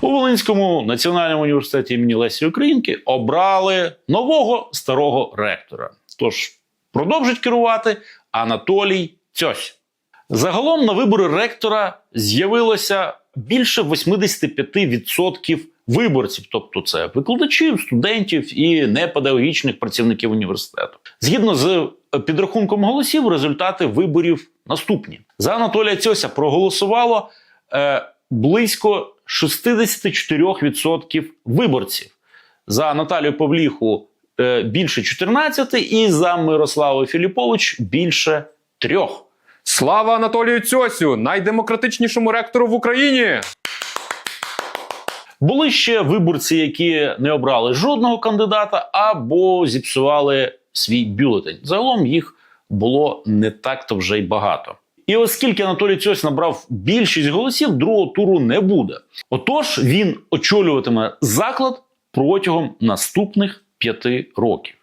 У Волинському національному університеті імені Лесі Українки обрали нового старого ректора. Тож продовжить керувати Анатолій Цьось. Загалом на вибори ректора з'явилося більше 85% виборців, тобто це викладачів, студентів і непедагогічних працівників університету. Згідно з підрахунком голосів, результати виборів наступні: за Анатолія Цьося проголосувало е, близько 64% виборців. За Наталію Павліху е, більше 14 і за Мирославу Філіпович більше трьох. Слава Анатолію Цьосю, найдемократичнішому ректору в Україні! Були ще виборці, які не обрали жодного кандидата або зіпсували свій бюлетень. Загалом їх було не так-то вже й багато. І оскільки Анатолій Цьось набрав більшість голосів, другого туру не буде. Отож, він очолюватиме заклад протягом наступних п'яти років.